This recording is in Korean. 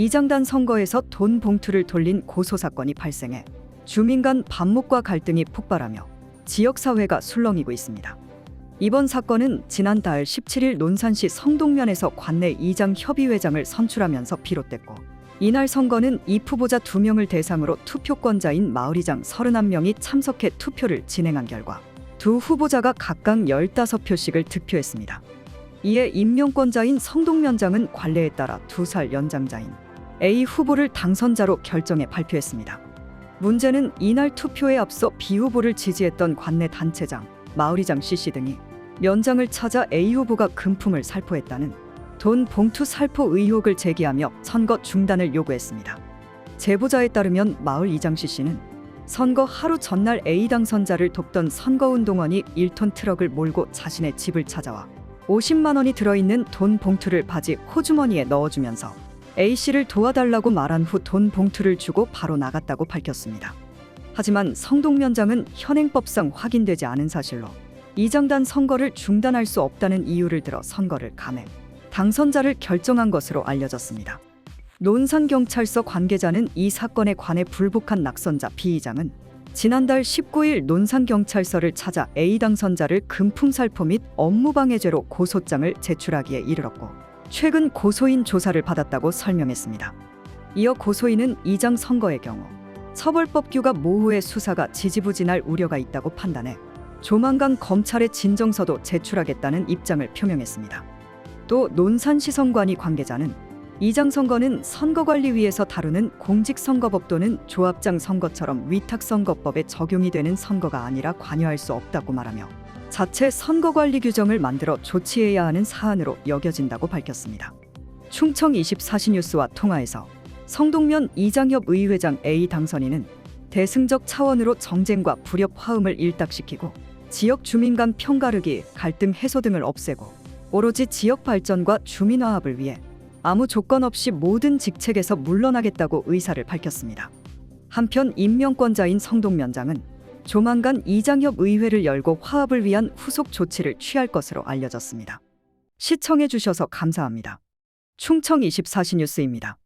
이장단 선거에서 돈 봉투를 돌린 고소 사건이 발생해 주민 간 반목과 갈등이 폭발하며 지역 사회가 술렁이고 있습니다. 이번 사건은 지난달 17일 논산시 성동면에서 관내 이장 협의회장을 선출하면서 비롯됐고 이날 선거는 이 후보자 2명을 대상으로 투표권자인 마을이장 31명이 참석해 투표를 진행한 결과 두 후보자가 각각 15표씩을 득표했습니다. 이에 임명권자인 성동면장은 관례에 따라 두 살 연장자인 A 후보를 당선자로 결정해 발표했습니다. 문제는 이날 투표에 앞서 B 후보를 지지했던 관내 단체장, 마을이장 CC 등이 면장을 찾아 A 후보가 금품을 살포했다는 돈 봉투 살포 의혹을 제기하며 선거 중단을 요구했습니다. 제보자에 따르면 마을 이장 CC는 선거 하루 전날 A 당선자를 돕던 선거운동원이 1톤 트럭을 몰고 자신의 집을 찾아와 50만 원이 들어있는 돈 봉투를 바지 호주머니에 넣어주면서 A 씨를 도와달라고 말한 후 돈 봉투를 주고 바로 나갔다고 밝혔습니다. 하지만 성동면장은 현행법상 확인되지 않은 사실로 이장단 선거를 중단할 수 없다는 이유를 들어 선거를 감행, 당선자를 결정한 것으로 알려졌습니다. 논산경찰서 관계자는 이 사건에 관해 불복한 낙선자 B 이장은 지난달 19일 논산경찰서를 찾아 A 당선자를 금품살포 및 업무방해죄로 고소장을 제출하기에 이르렀고 최근 고소인 조사를 받았다고 설명했습니다. 이어 고소인은 이장 선거의 경우 처벌법 규가 모호해 수사가 지지부진할 우려가 있다고 판단해 조만간 검찰에 진정서도 제출하겠다는 입장을 표명했습니다. 또 논산시선관위 관계자는 이장 선거는 선거관리위에서 다루는 공직선거법 또는 조합장 선거처럼 위탁선거법에 적용이 되는 선거가 아니라 관여할 수 없다고 말하며 자체 선거관리 규정을 만들어 조치해야 하는 사안으로 여겨진다고 밝혔습니다. 충청 24시 뉴스와 통화에서 성동면 이장협 의회장 A 당선인은 대승적 차원으로 정쟁과 불협 화음을 일딱시키고 지역 주민 간 편가르기, 갈등 해소 등을 없애고 오로지 지역 발전과 주민 화합을 위해 아무 조건 없이 모든 직책에서 물러나겠다고 의사를 밝혔습니다. 한편 임명권자인 성동면장은 조만간 이장협 의회를 열고 화합을 위한 후속 조치를 취할 것으로 알려졌습니다. 시청해 주셔서 감사합니다. 충청 24시 뉴스입니다.